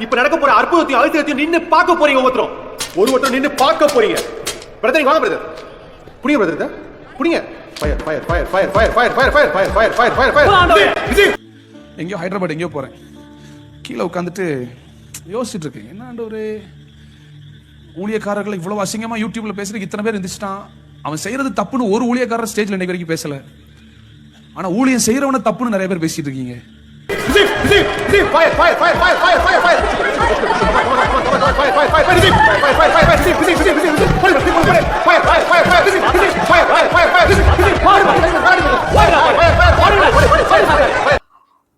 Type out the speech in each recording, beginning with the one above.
இப்ப நடக்க போற அற்புதத்தையும் அதிசயத்தையும் நின்னு பார்க்க போறீங்க ஒவ்வொருத்தரும் ஒரு ஒருத்தர் நின்னு பார்க்க போறீங்க பிரதர் வாங்க பிரதர் புடிங்க பிரதர் புடிங்க fire fire fire fire fire fire fire fire fire fire fire fire எங்கேயோ ஹைதராபாத் எங்கேயோ போகிறேன் கீழே உட்காந்துட்டு யோசிச்சுட்டு இருக்கேன் என்ன ஒரு ஊழியக்காரர்கள் இவ்வளவு அசிங்கமா யூடியூப்ல பேசுறதுக்கு இத்தனை பேர் இருந்துச்சுட்டான் அவன் செய்யறது தப்புன்னு ஒரு ஊழியக்காரர் ஸ்டேஜ்ல இன்னைக்கு வரைக்கும் பேசல ஆனா ஊழியம் செய்யறவன தப்புன்னு நிறைய பேர் பேசிட்டு இருக்கீங்க Zip, zip, zip, fire, fire, fire, fire, fire, fire, fire.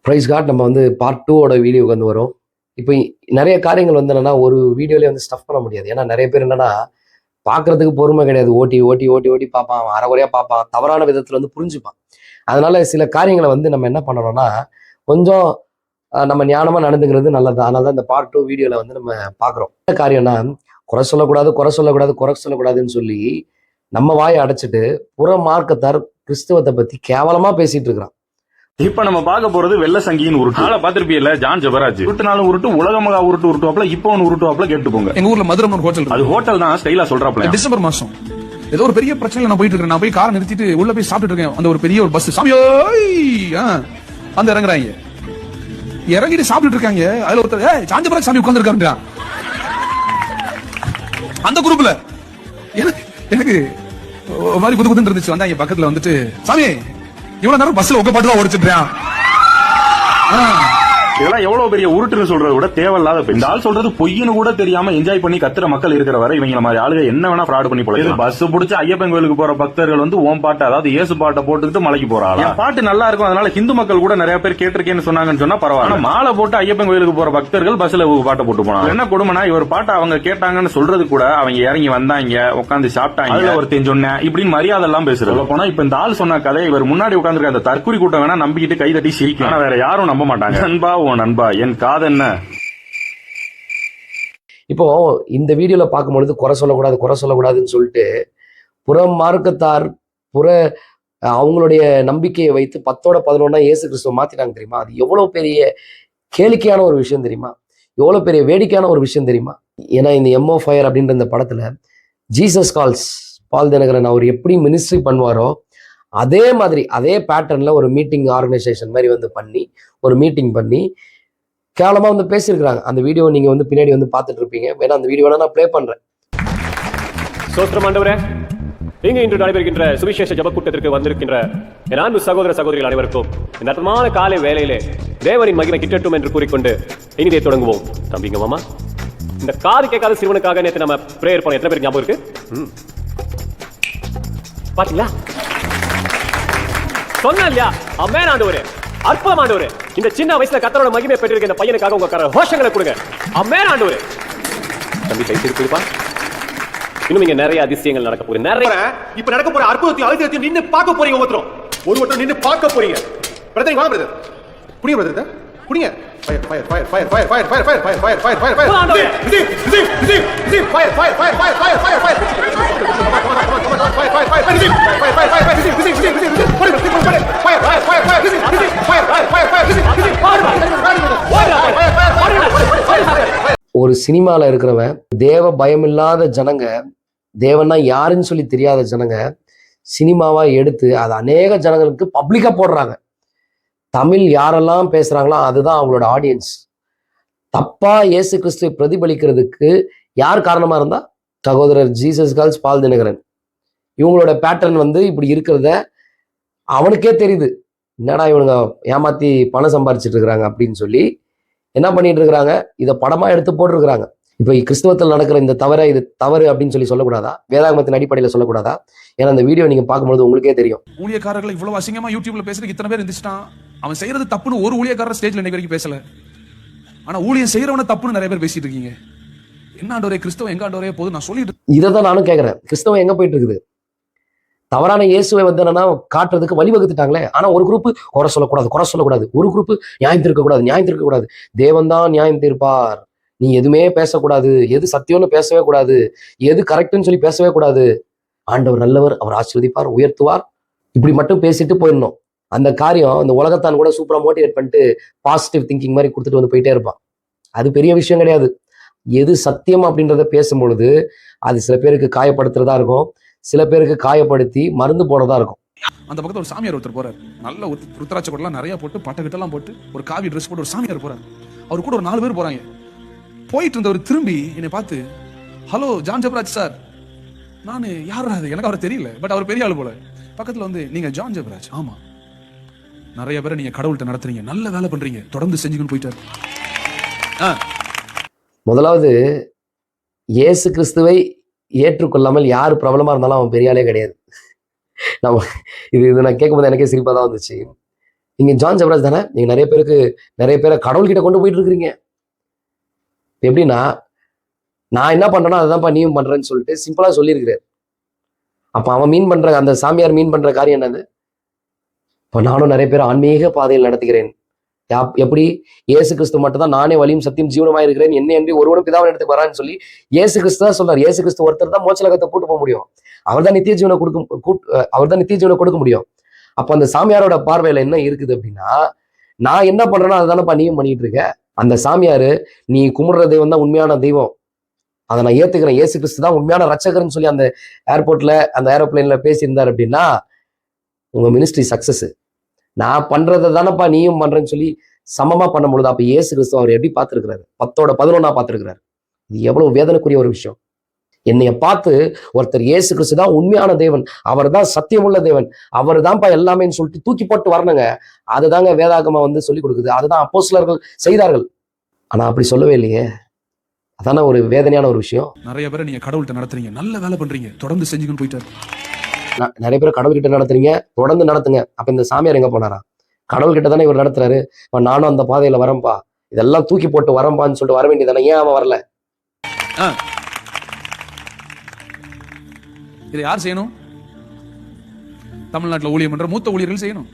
Prize card நம்ம வந்து பார்ட் டூவோட வீடியோக்கு வந்து வரும். இப்போ நிறைய காரியங்கள் வந்து என்னன்னா ஒரு வீடியோலேயே வந்து ஸ்டஃப் பண்ண முடியாது. ஏன்னா நிறைய பேர் என்னன்னா பார்க்கறதுக்கு பொறுமை கிடையாது. ஓட்டி ஓட்டி ஓட்டி ஓட்டி பார்ப்பான். அரைகுறையாக பார்ப்பான். தவறான விதத்தில் வந்து புரிஞ்சுப்பான். அதனால சில காரியங்களை வந்து நம்ம என்ன பண்ணணும்னா கொஞ்சம் நம்ம ஞானமா நடந்துக்கிறது நல்லது. அதனால தான் இந்த பார்ட் டூ வீடியோல வந்து நம்ம பார்க்குறோம். என்ன காரியம்னா குறை சொல்லக்கூடாது குறை சொல்லக்கூடாது குறை சொல்லக்கூடாதுன்னு சொல்லி நம்ம வாயை அடைச்சிட்டு புற மார்க்கத்தார் கிறிஸ்தவத்தை பத்தி கேவலமா பேசிட்டு இருக்கிறான். இப்ப நம்ம பார்க்க போறது வெள்ள சங்கியின் உருட்டு. ஆளை பாத்திருப்பீல்ல ஜான் ஜபராஜ். உருட்டுனாலும் உருட்டு உலகமகா உருட்டு உருட்டுவாப்ல இப்போ ஒன்று உருட்டுவாப்ல கேட்டு போங்க எங்க ஊர்ல மதுரம் ஒரு ஹோட்டல் அது ஹோட்டல் தான் ஸ்டைலா சொல்றாப்ல டிசம்பர் மாசம். ஏதோ ஒரு பெரிய பிரச்சனையில நான் போயிட்டு இருக்கேன். நான் போய் காரை நிறுத்திட்டு உள்ள போய் சாப்பிட்டு இருக்கேன். அந்த ஒரு பெரிய ஒரு பஸ் சாமியோய்! ஆ, வந்து இறங்குறாங்க. இறங்கிட்டு சாப்பிட்டுட்டு இருக்காங்க. அதுல ஒருத்தர் ஏய் சாஞ்சபுரம் சாமி உட்கார்ந்துருக்காருடா அந்த குரூப்ல எனக்கு ஒரு மாதிரி குது குதுன்னு இருந்துச்சு. வந்தாங்க பக்கத்துல வந்துட்டு சாமி இவ்வளவு நேரம் பஸ்ல உங்க பாட்டு தான் ஓடிச்சுட்டான் இதெல்லாம் எவ்வளவு பெரிய உருட்டுன்னு சொல்றத விட தேவையில்லாத. இந்த ஆள் சொல்றது பொய்ன்னு கூட தெரியாம என்ஜாய் பண்ணி கத்துற மக்கள் இருக்கிற வரை இவங்க மாதிரி ஆளுங்க என்ன வேணா ஃப்ராட் பண்ணி போல பஸ் புடிச்சு ஐயப்பன் கோயிலுக்கு போற பக்தர்கள் வந்து ஓம் பாட்டு அதாவது இயேசு பாட்டை போட்டுக்கிட்டு மலைக்கு போறாங்க பாட்டு நல்லா இருக்கும் அதனால ஹிந்து மக்கள் கூட நிறைய பேர் கேட்டிருக்கேன்னு சொன்னாங்கன்னு சொன்னா பரவாயில்ல. மாலை போட்டு ஐயப்பன் கோயிலுக்கு போற பக்தர்கள் பஸ்ல பாட்டை போட்டு போனாங்க. என்ன கொடுமைனா இவர் பாட்டை அவங்க கேட்டாங்கன்னு சொல்றது கூட அவங்க இறங்கி வந்தாங்க உட்காந்து சாப்பிட்டாங்க. அதுல ஒருத்தன் சொன்னேன் இப்படின்னு மரியாதை எல்லாம் பேசுறது. போனா இப்ப இந்த ஆள் சொன்ன கதை இவர் முன்னாடி உட்கார்ந்திருக்க அந்த தற்குறி கூட்டம் வேணா நம்பிக்கிட்டு கை தட்டி சிரிக்கும். ஆனா வேற யாரும் நம்ப மாட்டாங்க. நண்பா ஓ நண்பா என் காதென்ன இப்போ இந்த வீடியோல பார்க்கும்பொழுது குறை சொல்லக்கூடாது குறை சொல்லக்கூடாதுன்னு சொல்லிட்டு புற மார்க்கத்தார் புற அவங்களுடைய நம்பிக்கையை வைத்து பத்தோட பதினொன்னா இயேசு கிறிஸ்துவ மாத்திட்டாங்க தெரியுமா? அது எவ்வளவு பெரிய கேளிக்கையான ஒரு விஷயம் தெரியுமா? எவ்வளவு பெரிய வேடிக்கையான ஒரு விஷயம் தெரியுமா? ஏன்னா இந்த எம்ஓ ஃபயர் அப்படின்ற இந்த படத்துல ஜீசஸ் கால்ஸ் பால் தினகரன் அவர் எப்படி மினிஸ்ட்ரி பண்ணுவாரோ அதே மாதிரி அதே பேட்டர்ன்ல ஒரு மீட்டிங் ஆர்கனைசேஷன் மாதிரி வந்து பண்ணி ஒரு மீட்டிங் பண்ணி கேவலமா வந்து பேசியிருக்கிறாங்க. அந்த வீடியோ நீங்க வந்து பின்னாடி வந்து பார்த்துட்டு இருப்பீங்க வேணா அந்த வீடியோ நான் ப்ளே பண்றேன். சோத்திரம் ஆண்டவரே இங்கு இன்று நடைபெறுகின்ற சுவிசேஷ ஜப கூட்டத்திற்கு வந்திருக்கின்ற என் அன்பு சகோதர சகோதரிகள் அனைவருக்கும் இந்த அற்புதமான காலை வேலையிலே தேவரின் மகிமை கிட்டட்டும் என்று கூறிக்கொண்டு இனிதே தொடங்குவோம். தம்பிங்க மாமா இந்த காது கேட்காத சிறுவனுக்காக நேற்று நம்ம பிரேயர் பண்ண எத்தனை பேருக்கு ஞாபகம் இருக்கு? பாத்தீங்களா? சொன்னா இல்லையா அம்மேன் ஆண்டவரே அற்புதம் ஆண்டவரே இந்த சின்ன வயசுல கத்தரோட மகிமை பெற்றிருக்க இந்த பையனுக்காக உங்க கர ஹோஷங்களை கொடுங்க அம்மேன் ஆண்டவரே தம்பி கை திருப்பிடுப்பா இன்னும் இங்க நிறைய அதிசயங்கள் நடக்க போகுது நிறைய இப்ப நடக்க போற அற்புதத்தையும் அதிசயத்தையும் நின்னு பார்க்க போறீங்க ஒவ்வொருத்தரும் ஒரு ஒருத்தர் நின்னு பார்க்க போறீங்க பிரதர் வாங்க பிரதர் புடிங்க பிரதர் புடிங்க fire fire fire fire fire fire fire fire fire fire fire fire fire ஆண்டவரே. Vijay Vijay Vijay Vijay fire fire fire fire fire fire fire fire fire fire Vijay fire ஒரு சினிமாவில் இருக்கிறவன் தேவ பயமில்லாத ஜனங்க தேவன்னா யாருன்னு சொல்லி தெரியாத ஜனங்க சினிமாவாக எடுத்து அதை அநேக ஜனங்களுக்கு பப்ளிக்காக போடுறாங்க. தமிழ் யாரெல்லாம் பேசுகிறாங்களோ அதுதான் அவங்களோட ஆடியன்ஸ் தப்பாக இயேசு கிறிஸ்துவை பிரதிபலிக்கிறதுக்கு யார் காரணமாக இருந்தால் சகோதரர் ஜீசஸ் கால்ஸ் பால் தினகரன். இவங்களோட பேட்டர்ன் வந்து இப்படி இருக்கிறத அவனுக்கே தெரியுது. என்னடா இவனுங்க ஏமாற்றி பணம் சம்பாரிச்சிட்டு இருக்கிறாங்க அப்படின்னு சொல்லி என்ன பண்ணிட்டு இருக்கிறாங்க இதை படமா எடுத்து போட்டிருக்கிறாங்க. இப்போ கிறிஸ்தவத்தில் நடக்கிற இந்த தவறை இது தவறு அப்படின்னு சொல்லி சொல்லக்கூடாதா? வேதாகமத்தின் அடிப்படையில் சொல்லக்கூடாதா? ஏன்னா அந்த வீடியோ நீங்க பார்க்கும்போது உங்களுக்கே தெரியும். ஊழியக்காரர்கள் இவ்வளவு அசிங்கமா யூடியூப்ல பேசுறதுக்கு இத்தனை பேர் இருந்துச்சுட்டான் அவன் செய்யறது தப்புன்னு ஒரு ஊழியக்காரர் ஸ்டேஜ்ல இன்னைக்கு வரைக்கும் பேசல. ஆனா ஊழியம் செய்யறவன தப்புன்னு நிறைய பேர் பேசிட்டு இருக்கீங்க. என்ன ஆண்டவரே கிறிஸ்தவம் எங்க ஆண்டவரே போது நான் சொல்லிட்டு இதை தான் நானும் கேட்குறேன் கிறிஸ்தவம் எங்க போயிட்டு இருக்குது? தவறான இயேசுவை வந்து என்னன்னா காட்டுறதுக்கு வழிவகுத்துட்டாங்களே. ஆனால் ஒரு குரூப் குறை சொல்லக்கூடாது குறை சொல்லக்கூடாது. ஒரு குரூப் நியாயம் தீர்க்கக்கூடாது நியாயம் தீர்க்கக்கூடாது. தேவன் தான் நியாயம் தீர்ப்பார். நீ எதுவுமே பேசக்கூடாது. எது சத்தியம்னு பேசவே கூடாது. எது கரெக்டுன்னு சொல்லி பேசவே கூடாது. ஆண்டவர் நல்லவர் அவர் ஆசீர்வதிப்பார் உயர்த்துவார். இப்படி மட்டும் பேசிட்டு போயிடணும். அந்த காரியம் இந்த உலகத்தான் கூட சூப்பராக மோட்டிவேட் பண்ணிட்டு பாசிட்டிவ் திங்கிங் மாதிரி கொடுத்துட்டு வந்து போயிட்டே இருப்பான். அது பெரிய விஷயம் கிடையாது. எது சத்தியம் அப்படின்றத பேசும் பொழுது அது சில பேருக்கு காயப்படுத்துறதா இருக்கும். சில பேருக்கு காயப்படுத்தி மருந்து போடுறதா இருக்கும். அந்த பக்கத்துல ஒரு சாமியார் ஒருத்தர் போறாரு. நல்ல ருத்ராட்ச கொடலாம் நிறைய போட்டு பட்டை கிட்டலாம் போட்டு ஒரு காவி ட்ரெஸ் போட்டு ஒரு சாமியார் போறாரு. அவர் கூட ஒரு நாலு பேர் போறாங்க. போயிட்டு இருந்தவர் திரும்பி என்னை பார்த்து ஹலோ ஜான் ஜெபராஜ் சார். நான் யார் அது எனக்கு அவர் தெரியல பட் அவர் பெரிய ஆள் போல. பக்கத்துல வந்து நீங்க ஜான் ஜெபராஜ் ஆமா. நிறைய பேரை நீங்க கடவுள்கிட்ட நடத்துறீங்க. நல்ல வேலை பண்றீங்க. தொடர்ந்து செஞ்சுக்கன்னு போயிட்டாரு. முதலாவது இயேசு கிறிஸ்துவை ஏற்றுக்கொள்ளாமல் யார் பிரபலமாக இருந்தாலும் அவன் பெரிய ஆளே கிடையாது. நம்ம இது இது நான் கேட்கும்போது எனக்கே சிரிப்பாக தான் வந்துச்சு. நீங்கள் ஜான் ஜெபராஜ் தானே? நீங்கள் நிறைய பேருக்கு நிறைய பேரை கடவுள்கிட்ட கொண்டு போயிட்டு இருக்கிறீங்க. எப்படின்னா நான் என்ன பண்றேனோ அதுதான்ப்பா நீயும் பண்ணுறேன்னு சொல்லிட்டு சிம்பிளாக சொல்லியிருக்கிறார். அப்போ அவன் மீன் பண்ணுற அந்த சாமியார் மீன் பண்ணுற காரியம் என்னது? இப்போ நானும் நிறைய பேர் ஆன்மீக பாதையில் நடத்துகிறேன். எப்படி? இயேசு கிறிஸ்து மட்டும் தான் நானே வழியும் சத்தியம் ஜீவனமாக இருக்கிறேன் என்ன என்று ஒருவனும் பிதாவின் இடத்துக்கு வரான்னு சொல்லி இயேசு கிறிஸ்து தான் சொல்றார். இயேசு கிறிஸ்து ஒருத்தர் தான் மோச்சலகத்தை கூட்டு போக முடியும். அவர் தான் நித்திய ஜீவனை கொடுக்க அவர் தான் நித்திய ஜீவனை கொடுக்க முடியும். அப்போ அந்த சாமியாரோட பார்வையில என்ன இருக்குது அப்படின்னா நான் என்ன பண்றேனோ அதுதானப்பா நீயும் பண்ணிட்டு இருக்க. அந்த சாமியார் நீ கும்பிடுற தெய்வம் தான் உண்மையான தெய்வம். அதை நான் ஏத்துக்கிறேன். ஏசு கிறிஸ்து தான் உண்மையான ரச்சகர்னு சொல்லி அந்த ஏர்போர்ட்ல அந்த ஏரோப்ளைன்ல பேசியிருந்தார் அப்படின்னா உங்க மினிஸ்ட்ரி சக்சஸ் நான் பண்றதை தானப்பா நீயும் பண்றேன்னு சொல்லி சமமா பண்ணும் பொழுது அப்ப ஏசு கிறிஸ்துவ அவர் எப்படி பார்த்துருக்கிறாரு? பத்தோட பதினொன்னா பார்த்துருக்கிறாரு. இது எவ்வளவு வேதனைக்குரிய ஒரு விஷயம். என்னைய பார்த்து ஒருத்தர் ஏசு கிறிஸ்து தான் உண்மையான தேவன் அவர் தான் சத்தியமுள்ள தேவன் அவர் தான்ப்பா எல்லாமேன்னு சொல்லிட்டு தூக்கி போட்டு வரணுங்க. அதுதாங்க வேதாகமா வந்து சொல்லி கொடுக்குது. அதுதான் அப்போஸ்தலர்கள் செய்தார்கள். ஆனா அப்படி சொல்லவே இல்லையே. அதானே ஒரு வேதனையான ஒரு விஷயம். நிறைய பேரை நீங்க கடவுள்கிட்ட நடத்துறீங்க. நல்ல வேலை பண்றீங்க. தொடர்ந்து செஞ்சுக்கணும் போயிட்டாரு. நிறைய பேர் கடவுள்கிட்ட நடத்துறீங்க தொடர்ந்து நடத்துங்க. அப்ப இந்த சாமியார் எங்க போனாரா? கடவுள்கிட்ட தானே இவர் நடத்துறாரு. இப்ப நானும் அந்த பாதையில வரேன்பா. இதெல்லாம் தூக்கி போட்டு வரேன்பான்னு சொல்லிட்டு வர வேண்டியதானே ஏன் அவன் வரல? இதை யார் செய்யணும்? தமிழ்நாட்டுல ஊழியம் பண்ற மூத்த ஊழியர்கள் செய்யணும்.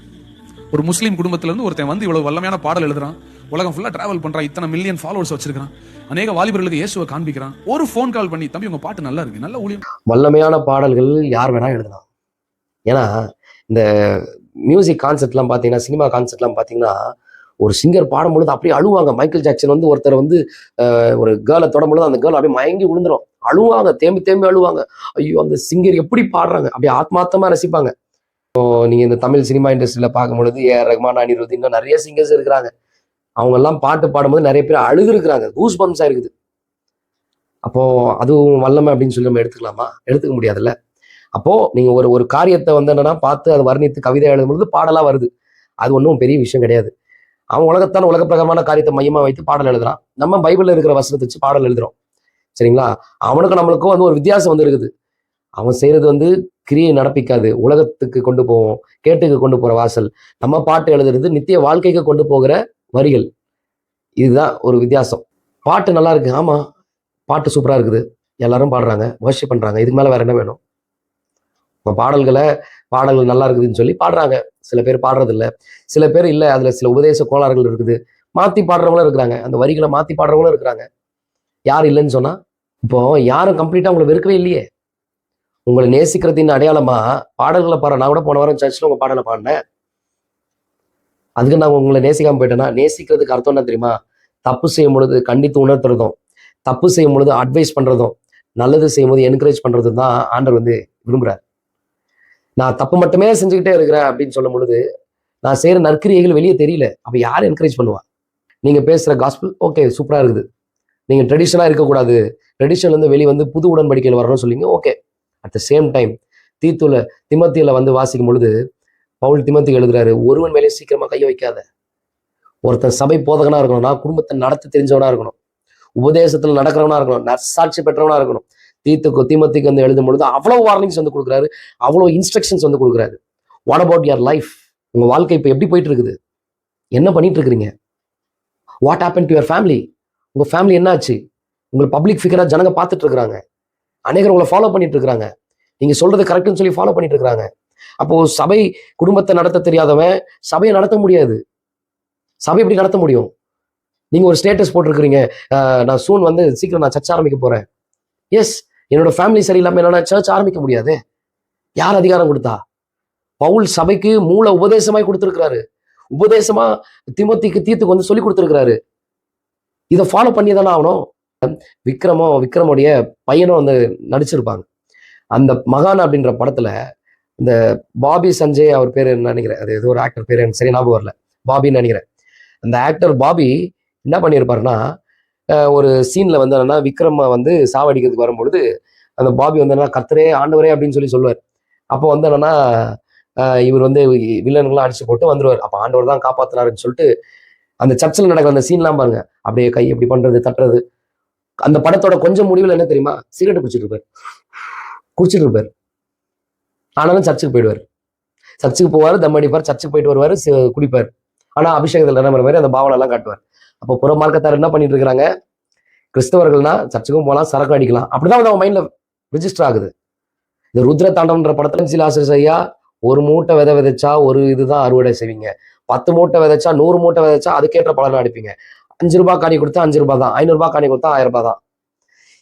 ஒரு முஸ்லீம் குடும்பத்துல இருந்து ஒருத்தன் வந்து இவ்வளவு வல்லமையான பாடல் எழுதுறான். உலகம் ஃபுல்லா டிராவல் பண்றான். இத்தனை மில்லியன் ஃபாலோவர்ஸ் வச்சிருக்கான் அநேக வாலிபர்களுக்கு இயேசுவை காண்பிக்கிறான். ஒரு ஃபோன் கால் பண்ணி தம்பி உங்க பாட்டு நல்லா இருக்கு. நல்ல ஊழியம். வல்லமையான பாடல்கள் யார் வேணா எழுதலாம். ஏன்னா இந்த மியூசிக் கான்செப்ட்லாம் பார்த்தீங்கன்னா சினிமா கான்செப்ட்லாம் பார்த்தீங்கன்னா ஒரு சிங்கர் பாடும்பொழுது அப்படியே அழுவாங்க. மைக்கேல் ஜாக்சன் வந்து ஒருத்தர் வந்து ஒரு கேர்ளை தொடம்பொழுது அந்த கேர்ள் அப்படியே மயங்கி விழுந்துரும். அழுவாங்க தேம்பி தேம்பி அழுவாங்க. ஐயோ அந்த சிங்கர் எப்படி பாடுறாங்க? அப்படியே ஆத்மார்த்தமாக ரசிப்பாங்க. இப்போ நீங்கள் இந்த தமிழ் சினிமா இண்டஸ்ட்ரியில் பார்க்கும்பொழுது ஏ ஆர் ரஹ்மான் அனிருத் இன்னும் நிறைய சிங்கர்ஸ் இருக்கிறாங்க. அவங்க எல்லாம் பாட்டு பாடும்போது நிறைய பேர் அழுதுருக்குறாங்க. கூஸ் பம்ஸாக இருக்குது. அப்போது அதுவும் வல்லமை அப்படின்னு சொல்லி நம்ம எடுத்துக்கலாமா? எடுத்துக்க முடியாதுல்ல? அப்போ நீங்க ஒரு ஒரு காரியத்தை வந்து என்னன்னா பார்த்து அதை வர்ணித்து கவிதை எழுதும்பொழுது பாடலா வருது. அது ஒன்றும் பெரிய விஷயம் கிடையாது. அவன் உலகத்தான உலகப்பிரகமான காரியத்தை மையமா வைத்து பாடல் எழுதுறான். நம்ம பைபிள்ல இருக்கிற வசனத்தை வச்சு பாடல் எழுதுறோம். சரிங்களா? அவனுக்கும் நம்மளுக்கும் வந்து ஒரு வித்தியாசம் வந்து இருக்குது அவன் செய்யறது வந்து கிரியை நடப்பிக்காது. உலகத்துக்கு கொண்டு போவோம். கேட்டுக்கு கொண்டு போற வாசல். நம்ம பாட்டு எழுதுறது நித்திய வாழ்க்கைக்கு கொண்டு போகிற வரிகள். இதுதான் ஒரு வித்தியாசம். பாட்டு நல்லா இருக்கு. ஆமா. பாட்டு சூப்பரா இருக்குது. எல்லாரும் பாடுறாங்க. வர்ஷிப் பண்றாங்க. இதுக்கு மேல வேற என்ன வேணும்? இப்போ பாடல்களை பாடல்கள் நல்லா இருக்குதுன்னு சொல்லி பாடுறாங்க. சில பேர் பாடுறதில்ல. சில பேர் இல்லை அதில் சில உபதேச கோளாறுகள் இருக்குது. மாற்றி பாடுறவங்களும் இருக்கிறாங்க. அந்த வரிகளை மாற்றி பாடுறவங்களும் இருக்கிறாங்க. யார் இல்லைன்னு சொன்னால் இப்போ யாரும் கம்ப்ளீட்டாக உங்களை வெறுக்கவே இல்லையே. உங்களை நேசிக்கிறதின் அடையாளமாக பாடல்களை பாடுற நான் கூட போன வாரம் சர்ச்சில் உங்கள் பாடலை பாடினேன். அதுக்கு நான் உங்களை நேசிக்காமல் போயிட்டேன்னா நேசிக்கிறதுக்கு அர்த்தம் என்ன தெரியுமா? தப்பு செய்யும் பொழுது கண்டித்து உணர்த்துறதும் தப்பு செய்யும் பொழுது அட்வைஸ் பண்ணுறதும் நல்லது செய்யும் போது என்கரேஜ் பண்ணுறதும் தான் ஆண்டவர் வந்து விரும்புகிறார் நான் தப்பு மட்டுமே செஞ்சுக்கிட்டே இருக்கிறேன் அப்படின்னு சொல்லும் பொழுது நான் செய்கிற நற்கிரியைகள் வெளியே தெரியல. அப்போ யார் என்கரேஜ் பண்ணுவா? நீங்கள் பேசுகிற காஸ்பிள் ஓகே சூப்பராக இருக்குது. நீங்கள் ட்ரெடிஷனாக இருக்கக்கூடாது. ட்ரெடிஷன்லேருந்து வெளியே வந்து புது உடன்படிக்கையில் வரணும்னு சொல்லிங்க okay at the same time தீத்துல திமத்தியில் வந்து வாசிக்கும் பொழுது பவுல் திமத்தி எழுதுறாரு ஒருவன் மேலே சீக்கிரமாக கைய வைக்காத. ஒருத்தன் சபை போதவனாக இருக்கணும் நான் குடும்பத்தை நடத்த தெரிஞ்சவனாக இருக்கணும். உபதேசத்தில் நடக்கிறவனா இருக்கணும் நற்சாட்சி பெற்றவனா இருக்கணும். தீத்துக்கு தீமத்துக்கு வந்து எழுதும் பொழுது அவ்வளோ வார்னிங்ஸ் வந்து கொடுக்குறாரு அவ்வளோ இன்ஸ்ட்ரக்ஷன்ஸ் வந்து கொடுக்குறாரு. வாட் அபவுட் யர் லைஃப் உங்கள் வாழ்க்கை இப்போ எப்படி போயிட்டு இருக்குது என்ன பண்ணிட்டு இருக்கிறீங்க what happen to your family உங்கள் ஃபேமிலி என்னாச்சு உங்களை பப்ளிக் ஃபிகராக ஜனங்க பார்த்துட்டு இருக்கிறாங்க அநேகர் உங்களை ஃபாலோ பண்ணிட்டு இருக்கிறாங்க நீங்கள் சொல்றது கரெக்டுன்னு சொல்லி ஃபாலோ பண்ணிட்டு இருக்கிறாங்க அப்போ சபை குடும்பத்தை நடத்த தெரியாதவன் சபையை நடத்த முடியாது. சபை எப்படி நடத்த முடியும்? நீங்கள் ஒரு ஸ்டேட்டஸ் போட்டிருக்கிறீங்க. நான் சூன் வந்து சீக்கிரம் நான் சர்ச் ஆரம்பிக்க போகிறேன் எஸ் என்னோட ஃபேமிலி சரியில்லாமல் என்னால் சர்ச் ஆரம்பிக்க முடியாது. யார் அதிகாரம் கொடுத்தா? பவுல் சபைக்கு மூல உபதேசமாய் கொடுத்துருக்கிறாரு. உபதேசமா திமத்திக்கு தீத்துக்கு வந்து சொல்லி கொடுத்துருக்கிறாரு. இதை ஃபாலோ பண்ணி தானே ஆகணும்? விக்ரமோ விக்ரமுடைய பையனும் வந்து நடிச்சிருப்பாங்க. அந்த மகான் அப்படின்ற படத்துல இந்த பாபி சஞ்சய் அவர் பேர் என்ன நினைக்கிறேன்? அது ஏதோ ஒரு ஆக்டர் பேர் எனக்கு ஞாபகம் வரல. பாபின்னு நினைக்கிறேன். அந்த ஆக்டர் பாபி என்ன பண்ணியிருப்பாருன்னா ஒரு சீனில் வந்து என்னன்னா விக்ரமா வந்து சாவடிக்கிறதுக்கு வரும்பொழுது அந்த பாபி வந்து என்னன்னா கர்த்தரே ஆண்டவரே அப்படின்னு சொல்லி சொல்லுவார். அப்போ வந்து என்னன்னா இவர் வந்து வில்லன்கள்லாம் அடிச்சு போட்டு வந்துருவார். அப்போ ஆண்டவர் தான் காப்பாத்துறாருன்னு சொல்லிட்டு அந்த சர்ச்சில் நடக்கிற அந்த சீன்லாம் பாருங்க. அப்படியே கை எப்படி பண்றது தட்டுறது. அந்த படத்தோட கொஞ்சம் முடிவில் என்ன தெரியுமா? சிகரெட் குடிச்சிட்டு இருப்பார். குடிச்சிட்டு இருப்பார். ஆனாலும் சர்ச்சுக்கு போயிடுவார். சர்ச்சுக்கு போவார் தம் அடிப்பார். சர்ச்சுக்கு போயிட்டு வருவார் குடிப்பார். ஆனால் அபிஷேகத்தில் நிரம்புற மாதிரி அந்த பாவனை எல்லாம் காட்டுவார். அப்போ புற மார்க்கத்தார் என்ன பண்ணிட்டு இருக்கிறாங்க கிறிஸ்தவர்கள்னா சர்ச்சுக்கும் போகலாம் சரக்கு அடிக்கலாம். அப்படிதான் வந்து அவன் மைண்ட்ல ரிஜிஸ்டர் ஆகுது. இந்த ருத்ர தாண்டவன்ற படத்துல சிலாசர் ஐயா ஒரு மூட்டை விதை விதைச்சா ஒரு இதுதான் அறுவடை செய்வீங்க. பத்து மூட்டை விதைச்சா நூறு மூட்டை விதைச்சா அதுக்கேற்ற பலன் அடிப்பீங்க அஞ்சு ரூபாய் காணி கொடுத்தா அஞ்சு ரூபாய் தான். ஐநூறு ரூபாய் காணி கொடுத்தா ஆயிரம் ரூபாய் தான்.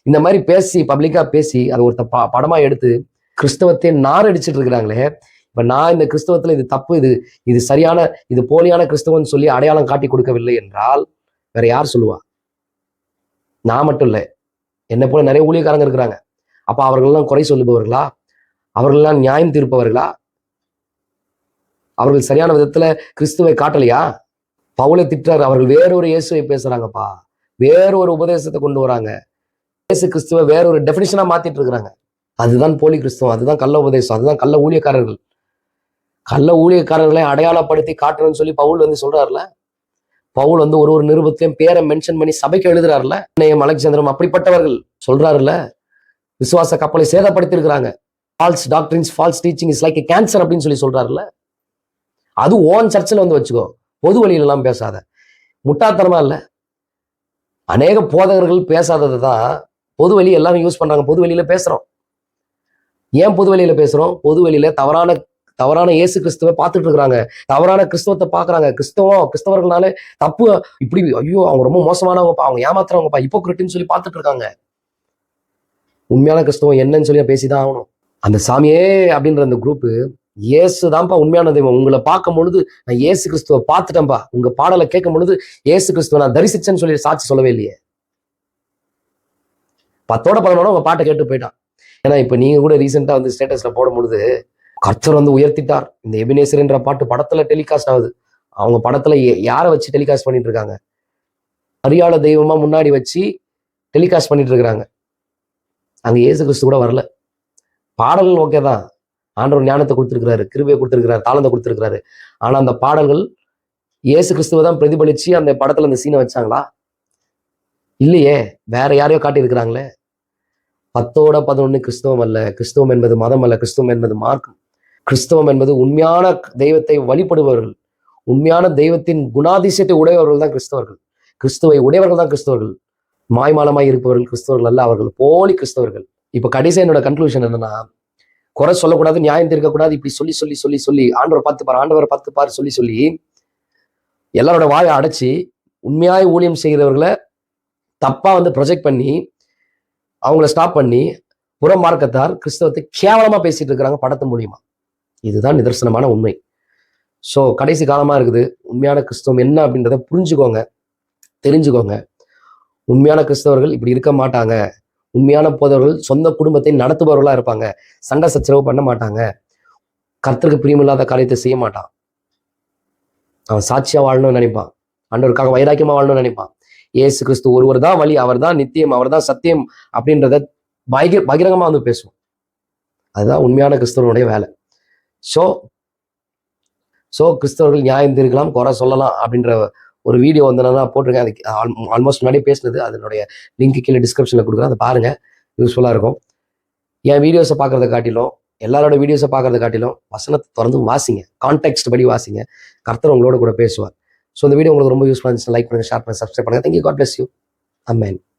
இந்த மாதிரி பேசி பப்ளிக்கா பேசி அதை ஒருத்த ப- படமா எடுத்து கிறிஸ்தவத்தை நாரடிச்சிட்டு இருக்கிறாங்களே இப்ப நான் இந்த கிறிஸ்தவத்துல இது தப்பு இது இது சரியான இது போலியான கிறிஸ்தவன் சொல்லி அடையாளம் காட்டி கொடுக்கவில்லை என்றால் வேற யார் சொல்லுவா? நான் மட்டும் இல்லை. என்னை போல நிறைய ஊழியக்காரங்க இருக்கிறாங்க. அப்போ அவர்கள்லாம் குறை சொல்லுபவர்களா? அவர்கள்லாம் நியாயம் தீர்ப்பவர்களா? அவர்கள் சரியான விதத்துல கிறிஸ்துவை காட்டலையா? பவுலை திட்டுறாரு. அவர்கள் வேறொரு இயேசுவை பேசுறாங்கப்பா. வேறொரு உபதேசத்தை கொண்டு வராங்க. இயேசு கிறிஸ்துவை வேறொரு டெஃபினிஷனா மாத்திட்டு இருக்கிறாங்க. அதுதான் போலி கிறிஸ்துவம். அதுதான் கள்ள உபதேசம். அதுதான் கள்ள ஊழியக்காரர்கள். கள்ள ஊழியக்காரர்களை அடையாளப்படுத்தி காட்டணும்னு சொல்லி பவுல் வந்து சொல்றாருல? பவுல் வந்து ஒரு ஒரு நிருபத்திலையும் பேரை மென்ஷன் பண்ணி சபைக்கு எழுதுறாருல நேயம் அலெக்சாந்திரம் அப்படிப்பட்டவர்கள் சொல்றாருல்ல? விசுவாச கப்பலை சேதப்படுத்தி இருக்கிறாங்க false doctrines false teaching is like cancer அப்படின்னு சொல்லி சொல்றாருல அது ஓன் சர்ச்சில் வந்து வச்சுக்கோ. பொது வழியிலலாம் எல்லாம் பேசாத. முட்டாத்தனமா இல்ல. அநேக போதகர்கள் பேசாததை தான் பொது வழி எல்லாரும் யூஸ் பண்றாங்க. பொது வெளியில பேசுறோம். ஏன் பொது வெளியில பேசுறோம்? பொது வெளியில தவறான தவறான இயேசு கிறிஸ்துவை பார்த்துட்டு இருக்கிறாங்க. தவறான கிறிஸ்தவத்தை பார்க்குறாங்க. கிறிஸ்தவம் கிறிஸ்தவர்களால தப்பு. இப்படி ஐயோ அவங்க ரொம்ப மோசமானவங்கப்பா அவங்க ஏமாத்துறவங்கப்பா இப்போ சொல்லி பார்த்துட்டு இருக்காங்க. உண்மையான கிறிஸ்தவம் என்னன்னு சொல்லி பேசிதான் ஆகணும். அந்த சாமியே அப்படின்ற அந்த குரூப்பு இயேசு தான்ப்பா உண்மையான தெய்வம். உங்களை பார்க்கும் பொழுது நான் ஏசு கிறிஸ்துவை பார்த்துட்டேன்ப்பா உங்க பாடலை கேட்கும் பொழுது ஏசு கிறிஸ்துவை நான் தரிசிச்சேன்னு சொல்லி சாட்சி சொல்லவே இல்லையே. பத்தோட பதினோட உங்க பாட்டை கேட்டு போயிட்டான். ஏன்னா இப்ப நீங்க கூட ரீசெண்டா வந்து ஸ்டேட்டஸ்ல போடும் பொழுது கர்த்தர் வந்து உயர்த்திட்டார். இந்த எபினேசர்ன்ற பாட்டு படத்துல டெலிகாஸ்ட் ஆகுது. அவங்க படத்துல யாரை வச்சு டெலிகாஸ்ட் பண்ணிட்டு இருக்காங்க அரியாள தெய்வமா முன்னாடி வச்சு டெலிகாஸ்ட் பண்ணிட்டு இருக்கிறாங்க அங்க இயேசு கிறிஸ்து கூட வரல. பாடல்கள் ஓகே தான். ஆண்டவர் ஞானத்தை கொடுத்துருக்கிறாரு கிருபையை கொடுத்துருக்கிறாரு தாளந்தை கொடுத்துருக்கிறாரு. ஆனா அந்த பாடல்கள் இயேசு கிறிஸ்துவை தான் பிரதிபலிச்சு அந்த படத்துல அந்த சீனை வச்சாங்களா? இல்லையே. வேற யாரையோ காட்டியிருக்கிறாங்களே. பத்தோட பதினொன்னு கிறிஸ்தவம் அல்ல. கிறிஸ்தவம் என்பது மதம் அல்ல. கிறிஸ்தவம் என்பது மார்க்கம். கிறிஸ்தவம் என்பது உண்மையான தெய்வத்தை வழிபடுபவர்கள். உண்மையான தெய்வத்தின் குணாதிசயத்தை உடையவர்கள் தான் கிறிஸ்தவர்கள். கிறிஸ்துவை உடையவர்கள் தான் கிறிஸ்தவர்கள். மாய்மாலமாய் இருப்பவர்கள் கிறிஸ்தவர்கள் அல்ல அவர்கள் போலி கிறிஸ்தவர்கள். இப்போ கடைசி என்னோட கன்க்ளூஷன் என்னன்னா குறை சொல்லக்கூடாது நியாயம் தீர்க்கக்கூடாது இப்படி சொல்லி சொல்லி சொல்லி சொல்லி ஆண்டவரை பார்த்து பாரு ஆண்டவரை பார்த்து பாரு சொல்லி சொல்லி எல்லாரோட வாயை அடைச்சி உண்மையாய் ஊழியம் செய்கிறவர்களை தப்பா வந்து ப்ரொஜெக்ட் பண்ணி அவங்கள ஸ்டாப் பண்ணி புற மார்க்கத்தார் கிறிஸ்தவத்தை கேவலமா பேசிட்டு இருக்கிறாங்க படத்து மூலியமா. இதுதான் நிதர்சனமான உண்மை. ஸோ கடைசி காலமா இருக்குது. உண்மையான கிறிஸ்தவம் என்ன அப்படின்றத புரிஞ்சுக்கோங்க. தெரிஞ்சுக்கோங்க. உண்மையான கிறிஸ்தவர்கள் இப்படி இருக்க மாட்டாங்க. உண்மையான போதவர்கள் சொந்த குடும்பத்தை நடத்துபவர்களா இருப்பாங்க. சண்டை சச்சரவு பண்ண மாட்டாங்க. கர்த்தருக்கு பிரியமில்லாத காரியத்தை செய்ய மாட்டான். அவன் சாட்சியாக வாழணும்னு நினைப்பான். ஆண்டவருக்காக வைராக்கியமா வாழணும்னு நினைப்பான். ஏசு கிறிஸ்து ஒருவர் தான் வழி அவர் தான் நித்தியம் அவர் தான் சத்தியம் அப்படின்றத பகிர பகிரங்கமாக வந்து பேசுவோம். அதுதான் உண்மையான கிறிஸ்தவனுடைய வேலை. ஸோ ஸோ கிறிஸ்தவர்கள் நியாயம் தீர்க்கலாம் குறை சொல்லலாம் அப்படின்ற ஒரு வீடியோ வந்து நான் போட்டிருக்கேன். அதுக்கு ஆல்மோஸ்ட் முன்னாடி பேசினது. அதனுடைய லிங்க் கீழே டிஸ்கிரிப்ஷனில் கொடுக்குறேன். அதை பாருங்கள் யூஸ்ஃபுல்லாக இருக்கும். என் வீடியோஸை பார்க்கறத காட்டிலும் எல்லாரோட வீடியோஸை பார்க்குறத காட்டிலும் வசனத்தை திறந்து வாசிங்க. கான்டெக்ட் படி வாசிங்க. கர்த்தர் உங்களோட கூட பேசுவார். ஸோ இந்த வீடியோ உங்களுக்கு ரொம்ப யூஸ்ஃபுல்லாக இருந்துச்சு லைக் பண்ணுங்க ஷேர் பண்ணுங்கள் சப்ஸ்கிரைப் பண்ணுங்க. Thank you God bless you amen